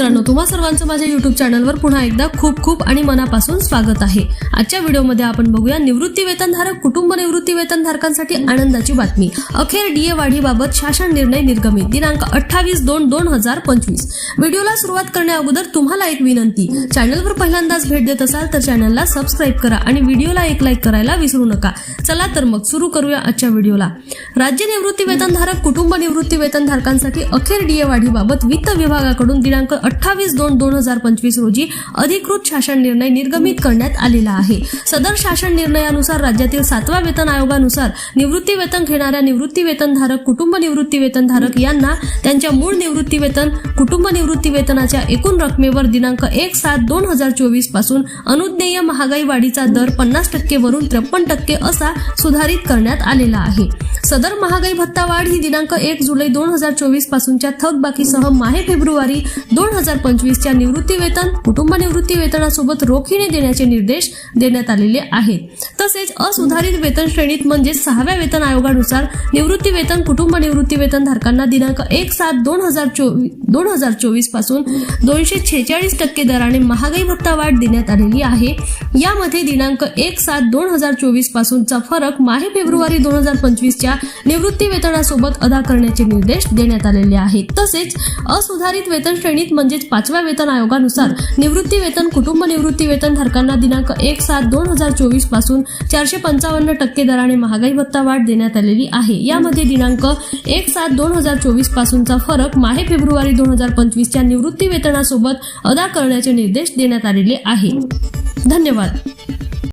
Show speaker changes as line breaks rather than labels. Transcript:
तुम्हा सर्वांचं माझ्या युट्यूब चॅनलवर पुन्हा एकदा खूप खूप आणि मनापासून स्वागत आहे. आजच्या व्हिडिओमध्ये आपण बघूया निवृत्ती वेतनधारक कुटुंब निवृत्ती वेतनधारकांसाठी आनंदाची बातमी. अखेर डीए वाढीबाबत शासन निर्णय निर्गमित. दिनांक अठ्ठावीस दोन दोन हजार पंचवीस. व्हिडिओला सुरुवात करण्या अगोदर तुम्हाला एक विनंती. चॅनलवर पहिल्यांदाच भेट देत असाल तर चॅनलला सबस्क्राईब करा आणि व्हिडिओला एक लाईक करायला विसरू नका. चला तर मग सुरू करूया आजच्या व्हिडिओला राज्य निवृत्ती वेतनधारक कुटुंब निवृत्ती वेतनधारकांसाठी अखेर डीए वाढीबाबत वित्त विभागाकडून दिनांक अठ्ठावीस दोन दोन हजार पंचवीस रोजी अधिकृत शासन निर्णय निर्गमित करण्यात आलेला आहे. सदर शासन निर्णयानुसार राज्यातील सातव्या वेतन आयोगानुसार निवृत्ती वेतन घेणाऱ्या निवृत्ती वेतनधारक कुटुंब निवृत्ती वेतनधारक यांना त्यांच्या मूळ निवृत्ती वेतन कुटुंब निवृत्ती वेतनाच्या एकूण रकमेवर दिनांक एक सात दोन हजार चोवीसपासून अनुज्ञेय महागाई वाढीचा दर पन्नास टक्के वरून त्रेपन्न टक्के असा सुधारित करण्यात आलेला आहे. सदर महागाई भत्ता वाढ ही दिनांक एक जुलै दोन हजार चोवीस पासूनच्या थकबाकीसह माहे फेब्रुवारी दोन हजार पंचवीसच्या निवृत्ती वेतन कुटुंब निवृत्ती वेतनासोबत रोखीने देण्याचे निर्देश देण्यात आलेले आहेत. तसेच असुधारित वेतन श्रेणीत म्हणजे सहाव्या वेतन आयोगानुसार निवृत्ती वेतन कुटुंब निवृत्ती वेतन धारकांना दिनांक एक सात दोन हजार चोवीस दोन हजार चोवीसपासून दोनशे छेचाळीस टक्के दराने महागाई भत्ता वाढ देण्यात आलेली आहे. यामध्ये दिनांक एक सात दोन हजार चोवीस पासूनचा फरक माहे फेब्रुवारी दोन हजार पंचवीसच्या निवृत्ती वेतनासोबत अदा करण्याचे निर्देश देण्यात आलेले आहेत. तसेच असुधारित वेतन श्रेणीत म्हणजेच पाचव्या वेतन आयोगानुसार निवृत्ती वेतन कुटुंब निवृत्ती वेतन धारकांना दिनांक एक सात दोन हजार चोवीसपासून चारशे पंचावन्न टक्के दराने महागाई भत्ता वाढ देण्यात आलेली आहे. यामध्ये दिनांक एक सात दोन हजार चोवीस पासूनचा फरक माहे फेब्रुवारी दोन हजार पंचवीसच्या निवृत्ती वेतनासोबत अदा करण्याचे निर्देश देण्यात आलेले आहे. धन्यवाद.